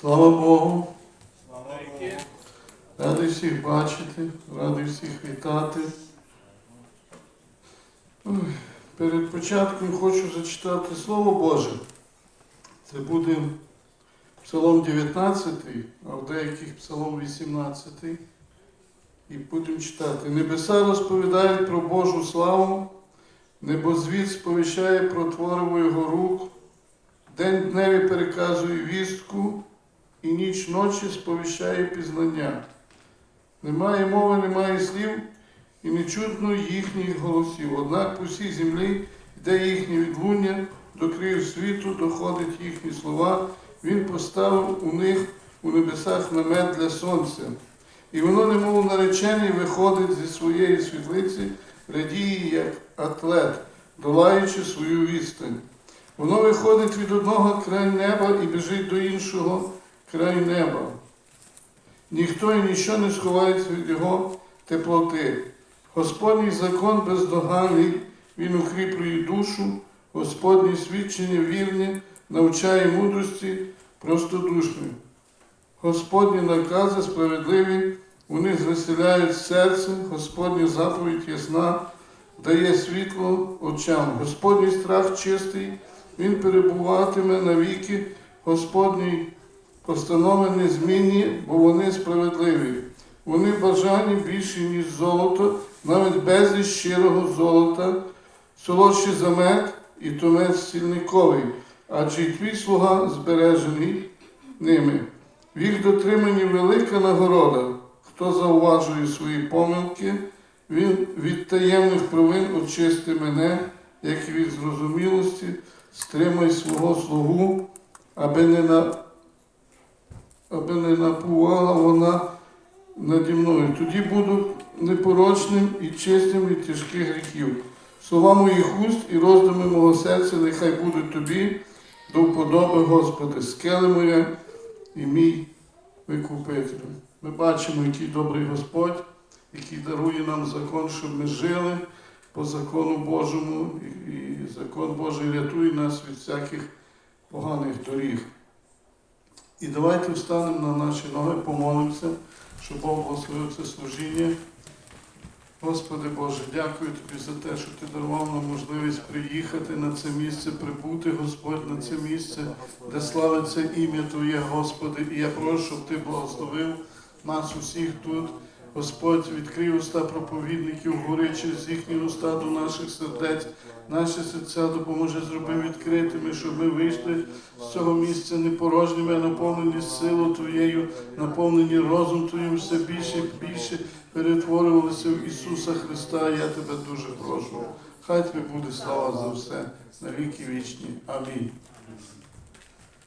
Слава Богу! Радий всіх бачити, радий всіх вітати. Перед початком хочу зачитати Слово Боже. Це буде Псалом 19, а в деяких Псалом 18. І будемо читати. Небеса розповідають про Божу славу, небозвід сповіщає про твориву його рук, день дневі переказує вістку, і ніч ночі сповіщає пізнання. Немає мови, немає слів, і не чутно їхніх голосів. Однак по всій землі йде їхнє відлуння, до краю світу доходить їхні слова. Він поставив у них у небесах намет для сонця. І воно, немов наречений, виходить зі своєї світлиці, радіє, як атлет, долаючи свою відстань. Воно виходить від одного краю неба і біжить до іншого краю неба. Ніхто і ніщо не сховається від його теплоти. Господній закон бездоганний, він укріплює душу, Господні свідчення вірні, навчає мудрості простодушним. Господні накази справедливі, вони звеселяють серце, Господня заповідь ясна, дає світло очам. Господній страх чистий, він перебуватиме навіки, Господній постанови незмінні, бо вони справедливі. Вони бажані більше, ніж золото, навіть безліч щирого золота, солодший за мед і томець стільниковий, адже й твій слуга збережений ними. В їх дотриманні велика нагорода. Хто зауважує свої помилки, він від таємних провин очисти мене, як і від зрозумілості, стримай свого слугу, аби не на аби не напувала вона наді мною. Тоді буду непорочним і чистим від тяжких гріхів. Слова моїх уст і роздуми мого серця нехай будуть тобі до вподоби, Господи, скеле моя і мій викупитель. Ми бачимо, який добрий Господь, який дарує нам закон, щоб ми жили по закону Божому, і закон Божий рятує нас від всяких поганих доріг. І давайте встанемо на наші ноги, помолимося, щоб Бог благословив це служіння. Господи Боже, дякую Тобі за те, що Ти дарував нам можливість приїхати на це місце, прибути, Господь, на це місце, де славиться ім'я Твоє, Господи. І я прошу, щоб Ти благословив нас усіх тут. Господь відкрив уста проповідників, гори через їхні уста до наших сердець, наші серця допоможе зроби відкритими, щоб ми вийшли з цього місця непорожніми, а наповнені силою Твоєю, наповнені розум Твоїм все більше і більше перетворювалися в Ісуса Христа. Я тебе дуже прошу. Хай тобі буде слава за все на віки вічні. Амінь.